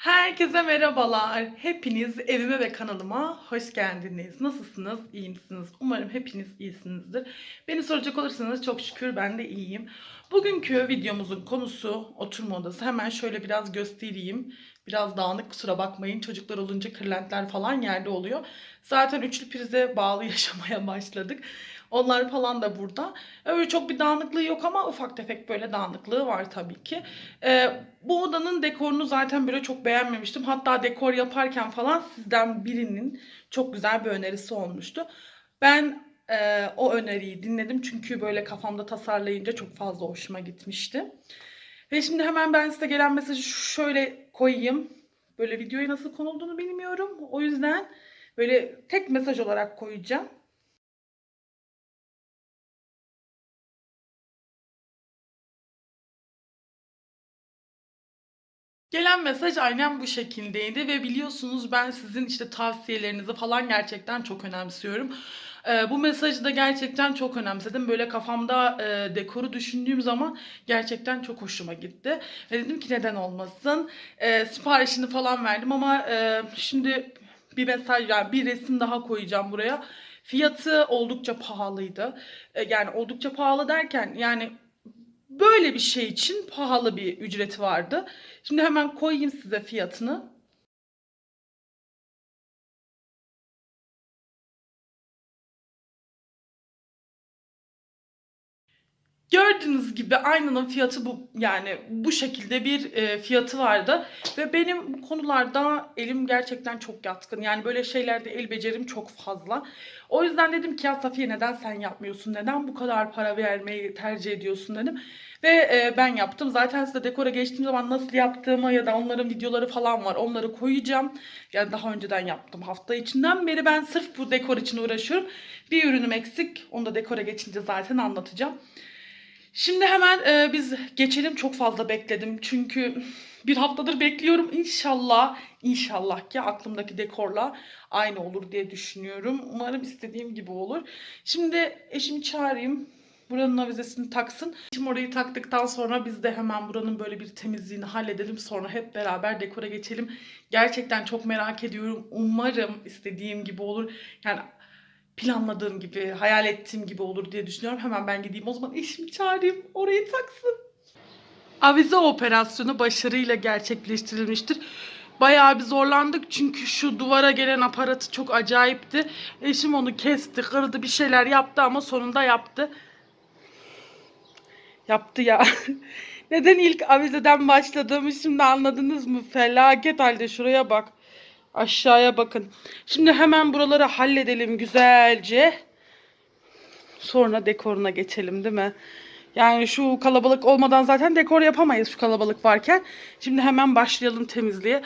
Herkese merhabalar. Hepiniz evime ve kanalıma hoş geldiniz. Nasılsınız? İyi misiniz? Umarım hepiniz iyisinizdir. Beni soracak olursanız çok şükür ben de iyiyim. Bugünkü videomuzun konusu oturma odası. Hemen şöyle biraz göstereyim. Biraz dağınık kusura bakmayın. Çocuklar olunca kırlentler falan yerde oluyor. Zaten üçlü prize bağlı yaşamaya başladık. Onlar falan da burada. Öyle çok bir dağınıklığı yok ama ufak tefek böyle dağınıklığı var tabii ki. Ee, bu odanın dekorunu zaten böyle çok beğenmemiştim. Hatta dekor yaparken falan sizden birinin çok güzel bir önerisi olmuştu. Ben e, o öneriyi dinledim çünkü böyle kafamda tasarlayınca çok fazla hoşuma gitmişti. Ve şimdi hemen ben size gelen mesajı şöyle koyayım. Böyle videoya nasıl konulduğunu bilmiyorum. O yüzden böyle tek mesaj olarak koyacağım. Gelen mesaj aynen bu şekildeydi ve biliyorsunuz ben sizin işte tavsiyelerinizi falan gerçekten çok önemsiyorum. Ee, bu mesajı da gerçekten çok önemsedim. Böyle kafamda e, dekoru düşündüğüm zaman gerçekten çok hoşuma gitti. Ve dedim ki neden olmasın. Ee, siparişini falan verdim ama e, şimdi bir mesaj yani bir resim daha koyacağım buraya. Fiyatı oldukça pahalıydı. E, yani oldukça pahalı derken yani böyle bir şey için pahalı bir ücreti vardı. Şimdi hemen koyayım size fiyatını. Gördüğünüz gibi aynanın fiyatı bu yani bu şekilde bir e, fiyatı vardı ve benim bu konularda elim gerçekten çok yatkın. Yani böyle şeylerde el becerim çok fazla. O yüzden dedim ki ya Safiye neden sen yapmıyorsun? Neden bu kadar para vermeyi tercih ediyorsun dedim. Ve e, ben yaptım. Zaten size dekora geçtiğim zaman nasıl yaptığımı ya da onların videoları falan var. Onları koyacağım. Yani daha önceden yaptım. Hafta içinden beri ben sırf bu dekor için uğraşıyorum. Bir ürünüm eksik. Onu da dekora geçince zaten anlatacağım. Şimdi hemen e, biz geçelim. Çok fazla bekledim. Çünkü bir haftadır bekliyorum. İnşallah, inşallah ki aklımdaki dekorla aynı olur diye düşünüyorum. Umarım istediğim gibi olur. Şimdi eşimi çağırayım. Buranın avizesini taksın. Şimdi orayı taktıktan sonra biz de hemen buranın böyle bir temizliğini halledelim. Sonra hep beraber dekora geçelim. Gerçekten çok merak ediyorum. Umarım istediğim gibi olur. Yani planladığım gibi, hayal ettiğim gibi olur diye düşünüyorum. Hemen ben gideyim o zaman eşimi çağırayım. Orayı taksın. Avize operasyonu başarıyla gerçekleştirilmiştir. Bayağı bir zorlandık çünkü şu duvara gelen aparatı çok acayipti. Eşim onu kesti, kırdı, bir şeyler yaptı ama sonunda yaptı. Yaptı ya. Neden ilk avizeden başladığımı şimdi anladınız mı? Felaket halde şuraya bak. Aşağıya bakın. Şimdi hemen buraları halledelim güzelce. Sonra dekoruna geçelim değil mi? Yani şu kalabalık olmadan zaten dekor yapamayız şu kalabalık varken. Şimdi hemen başlayalım temizliğe.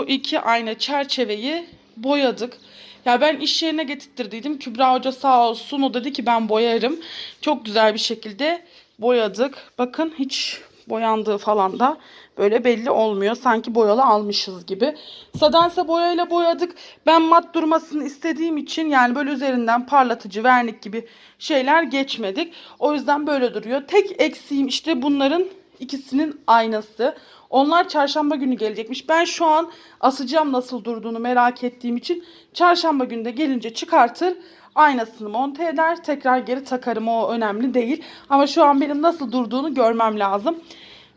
Bu iki ayna çerçeveyi boyadık. Ya ben iş yerine getirttiydim. Kübra Hoca sağ olsun o dedi ki ben boyarım. Çok güzel bir şekilde boyadık. Bakın hiç boyandığı falan da böyle belli olmuyor. Sanki boyalı almışız gibi. Sadansa boyayla boyadık. Ben mat durmasını istediğim için yani böyle üzerinden parlatıcı, vernik gibi şeyler geçmedik. O yüzden böyle duruyor. Tek eksiğim işte bunların ikisinin aynası. Onlar çarşamba günü gelecekmiş. Ben şu an asacağım nasıl durduğunu merak ettiğim için çarşamba günü de gelince çıkartır aynasını monte eder tekrar geri takarım o önemli değil. Ama şu an benim nasıl durduğunu görmem lazım.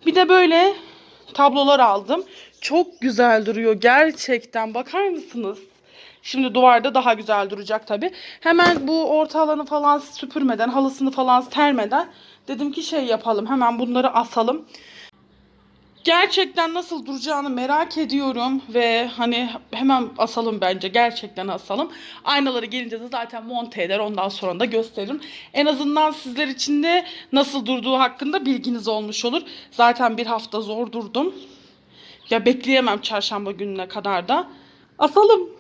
Bir de böyle tablolar aldım. Çok güzel duruyor gerçekten bakar mısınız? Şimdi duvarda daha güzel duracak tabi. Hemen bu orta alanı falan süpürmeden, halısını falan sermeden dedim ki şey yapalım. Hemen bunları asalım. Gerçekten nasıl duracağını merak ediyorum ve hani hemen asalım bence gerçekten asalım. Aynaları gelince de zaten monte eder ondan sonra da gösteririm. En azından sizler için de nasıl durduğu hakkında bilginiz olmuş olur. Zaten bir hafta zor durdum. Ya bekleyemem çarşamba gününe kadar da. Asalım.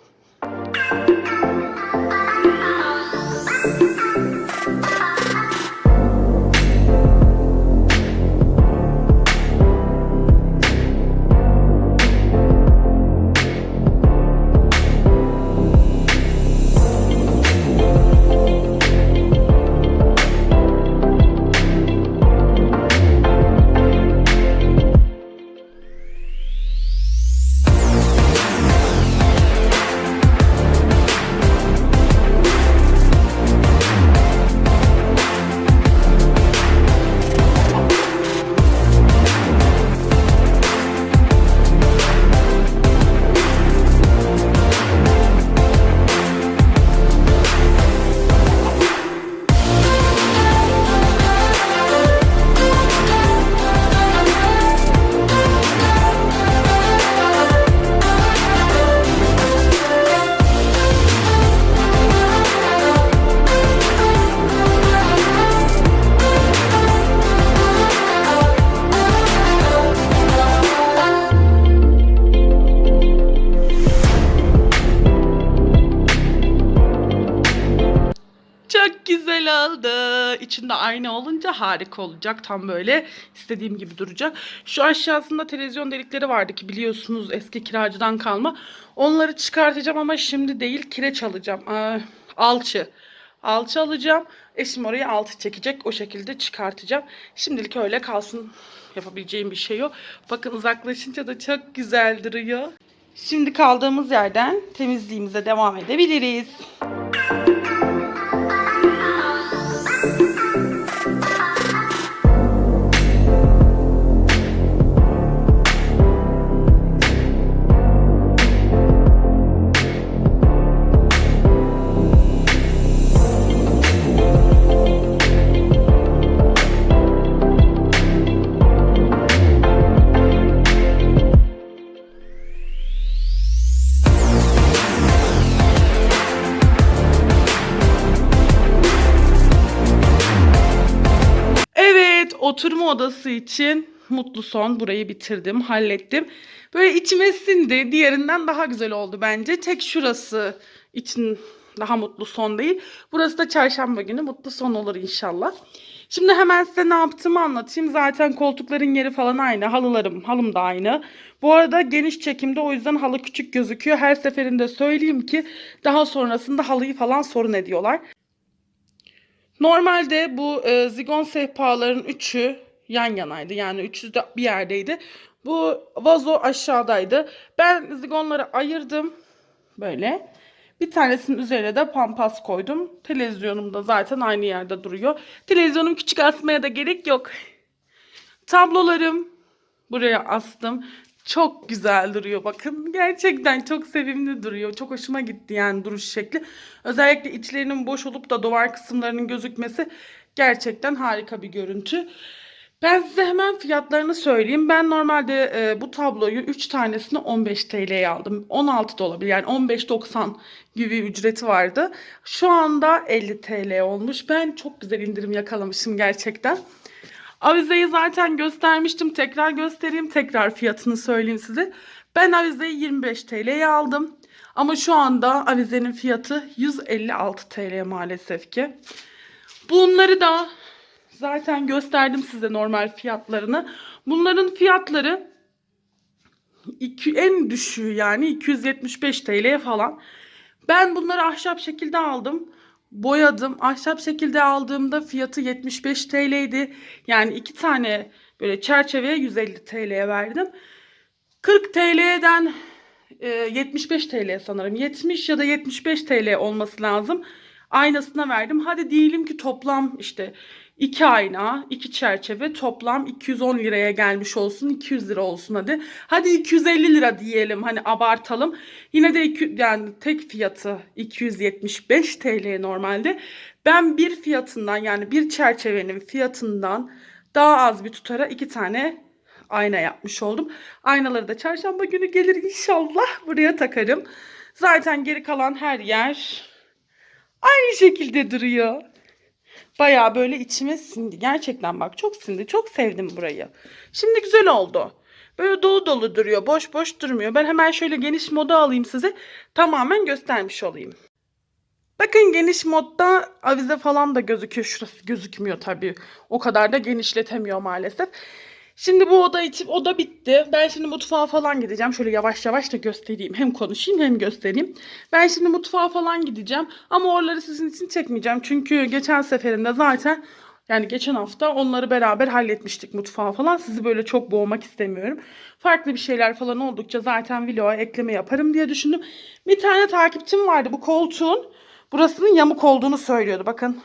Oldu. İçinde ayna olunca harika olacak. Tam böyle istediğim gibi duracak. Şu aşağısında televizyon delikleri vardı ki biliyorsunuz eski kiracıdan kalma. Onları çıkartacağım ama şimdi değil kireç alacağım. Aa, alçı. Alçı alacağım. Eşim oraya altı çekecek. O şekilde çıkartacağım. Şimdilik öyle kalsın. Yapabileceğim bir şey yok. Bakın uzaklaşınca da çok güzel duruyor. Şimdi kaldığımız yerden temizliğimize devam edebiliriz. Odası için mutlu son. Burayı bitirdim, hallettim. Böyle içime sindi. Diğerinden daha güzel oldu bence. Tek şurası için daha mutlu son değil. Burası da çarşamba günü mutlu son olur inşallah. Şimdi hemen size ne yaptığımı anlatayım. Zaten koltukların yeri falan aynı. Halılarım, halım da aynı. Bu arada geniş çekimde o yüzden halı küçük gözüküyor. Her seferinde söyleyeyim ki daha sonrasında halıyı falan sorun ediyorlar. Normalde bu e, zigon sehpaların üçü yan yanaydı. Yani üçü de bir yerdeydi. Bu vazo aşağıdaydı. Ben zigonları ayırdım. Böyle. Bir tanesinin üzerine de pampas koydum. Televizyonum da zaten aynı yerde duruyor. Televizyonum küçük asmaya da gerek yok. Tablolarım buraya astım. Çok güzel duruyor bakın. Gerçekten çok sevimli duruyor. Çok hoşuma gitti yani duruş şekli. Özellikle içlerinin boş olup da duvar kısımlarının gözükmesi gerçekten harika bir görüntü. Ben size hemen fiyatlarını söyleyeyim. Ben normalde e, bu tabloyu 3 tanesini 15 TL'ye aldım. 16 da olabilir. Yani 15.90 gibi ücreti vardı. Şu anda 50 TL olmuş. Ben çok güzel indirim yakalamışım gerçekten. Avizeyi zaten göstermiştim. Tekrar göstereyim. Tekrar fiyatını söyleyeyim size. Ben avizeyi 25 TL'ye aldım. Ama şu anda avizenin fiyatı 156 TL maalesef ki. Bunları da zaten gösterdim size normal fiyatlarını. Bunların fiyatları iki, en düşüğü yani 275 TL falan. Ben bunları ahşap şekilde aldım. Boyadım. Ahşap şekilde aldığımda fiyatı 75 TL'ydi. Yani iki tane böyle çerçeveye 150 TL'ye verdim. 40 TL'den e, 75 TL sanırım. 70 ya da 75 TL olması lazım. Aynasına verdim. Hadi diyelim ki toplam işte iki ayna, iki çerçeve toplam 210 liraya gelmiş olsun. 200 lira olsun hadi. Hadi 250 lira diyelim hani abartalım. Yine de iki, yani tek fiyatı 275 TL normalde. Ben bir fiyatından yani bir çerçevenin fiyatından daha az bir tutara iki tane ayna yapmış oldum. Aynaları da çarşamba günü gelir inşallah buraya takarım. Zaten geri kalan her yer aynı şekilde duruyor. Baya böyle içime sindi. Gerçekten bak çok sindi. Çok sevdim burayı. Şimdi güzel oldu. Böyle dolu dolu duruyor. Boş boş durmuyor. Ben hemen şöyle geniş moda alayım size. Tamamen göstermiş olayım. Bakın geniş modda avize falan da gözüküyor. Şurası gözükmüyor tabii. O kadar da genişletemiyor maalesef. Şimdi bu oda için oda bitti. Ben şimdi mutfağa falan gideceğim. Şöyle yavaş yavaş da göstereyim. Hem konuşayım hem göstereyim. Ben şimdi mutfağa falan gideceğim. Ama oraları sizin için çekmeyeceğim. Çünkü geçen seferinde zaten yani geçen hafta onları beraber halletmiştik mutfağı falan. Sizi böyle çok boğmak istemiyorum. Farklı bir şeyler falan oldukça zaten vloga ekleme yaparım diye düşündüm. Bir tane takipçim vardı bu koltuğun. Burasının yamuk olduğunu söylüyordu. Bakın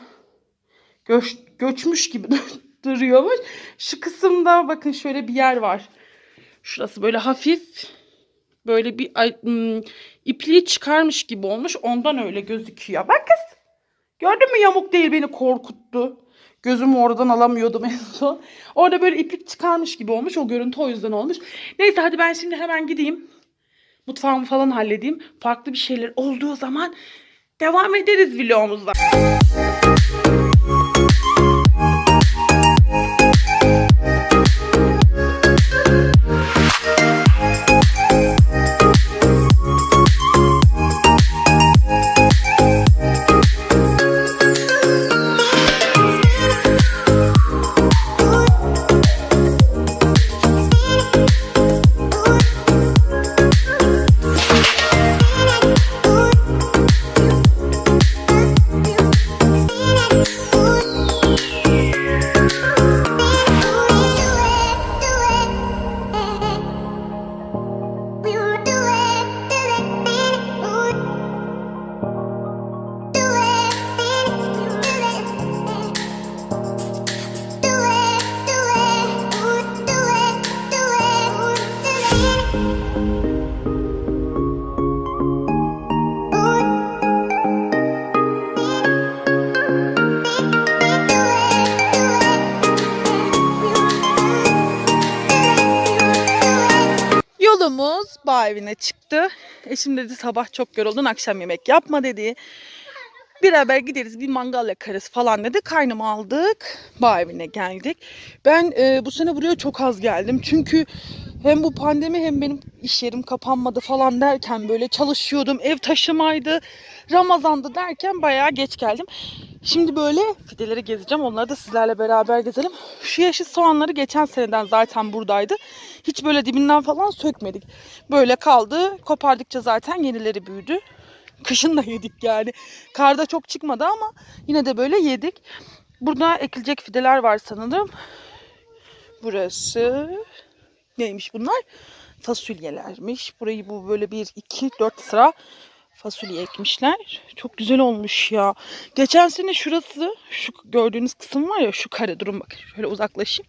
göç, göçmüş gibi duruyormuş. Şu kısımda bakın şöyle bir yer var. Şurası böyle hafif böyle bir ım, ipliği çıkarmış gibi olmuş. Ondan öyle gözüküyor. Bak kız. Gördün mü yamuk değil beni korkuttu. Gözümü oradan alamıyordum en son. Orada böyle iplik çıkarmış gibi olmuş. O görüntü o yüzden olmuş. Neyse hadi ben şimdi hemen gideyim. Mutfağımı falan halledeyim. Farklı bir şeyler olduğu zaman devam ederiz vlogumuza. Eşim dedi sabah çok yoruldun akşam yemek yapma dedi. Beraber gideriz bir mangal yakarız falan dedi. Kaynımı aldık. Bağ evine geldik. Ben e, bu sene buraya çok az geldim. Çünkü hem bu pandemi hem benim iş yerim kapanmadı falan derken böyle çalışıyordum. Ev taşımaydı. Ramazandı derken bayağı geç geldim. Şimdi böyle fideleri gezeceğim. Onları da sizlerle beraber gezelim. Şu yeşil soğanları geçen seneden zaten buradaydı. Hiç böyle dibinden falan sökmedik. Böyle kaldı. Kopardıkça zaten yenileri büyüdü. Kışın da yedik yani. Karda çok çıkmadı ama yine de böyle yedik. Burada ekilecek fideler var sanırım. Burası neymiş bunlar? Fasulyelermiş. Burayı bu böyle bir, iki, dört sıra fasulye ekmişler. Çok güzel olmuş ya. Geçen sene şurası, şu gördüğünüz kısım var ya şu kare. Durun bakın şöyle uzaklaşayım.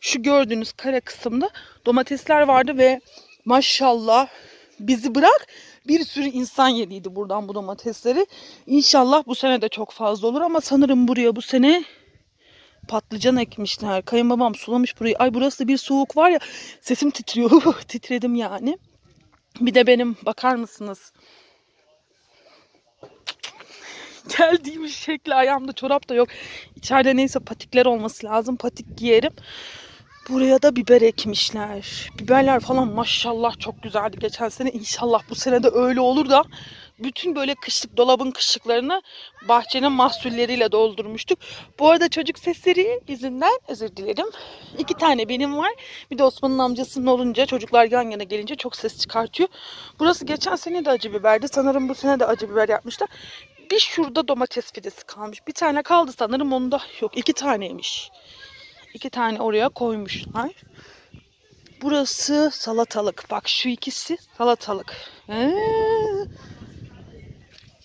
Şu gördüğünüz kare kısımda domatesler vardı ve maşallah bizi bırak bir sürü insan yediydi buradan bu domatesleri. İnşallah bu sene de çok fazla olur ama sanırım buraya bu sene patlıcan ekmişler. Kayınbabam sulamış burayı. Ay burası bir soğuk var ya sesim titriyor. Titredim yani. Bir de benim bakar mısınız? geldiğimiz şekli ayağımda çorap da yok. İçeride neyse patikler olması lazım. Patik giyerim. Buraya da biber ekmişler. Biberler falan maşallah çok güzeldi geçen sene. İnşallah bu sene de öyle olur da bütün böyle kışlık dolabın kışlıklarını bahçenin mahsulleriyle doldurmuştuk. Bu arada çocuk sesleri yüzünden özür dilerim. İki tane benim var. Bir de Osman'ın amcasının olunca çocuklar yan yana gelince çok ses çıkartıyor. Burası geçen sene de acı biberdi. Sanırım bu sene de acı biber yapmışlar. Bir şurada domates fidesi kalmış. Bir tane kaldı sanırım onda yok. iki taneymiş. İki tane oraya koymuşlar. Burası salatalık. Bak şu ikisi salatalık. Ee,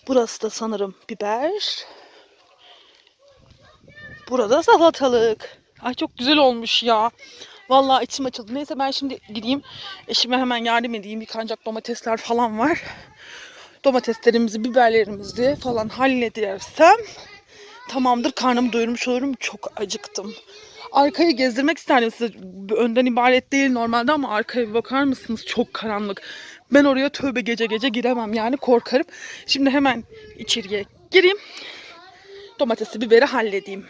burası da sanırım biber. Burada salatalık. Ay çok güzel olmuş ya. Vallahi içim açıldı. Neyse ben şimdi gideyim. Eşime hemen yardım edeyim. Yıkanacak domatesler falan var. Domateslerimizi, biberlerimizi falan halledersem tamamdır. Karnımı doyurmuş olurum. Çok acıktım. Arkayı gezdirmek isterdim size. Önden ibaret değil normalde ama arkaya bir bakar mısınız? Çok karanlık. Ben oraya tövbe gece gece giremem yani korkarım. Şimdi hemen içeriye gireyim. Domatesi, biberi halledeyim.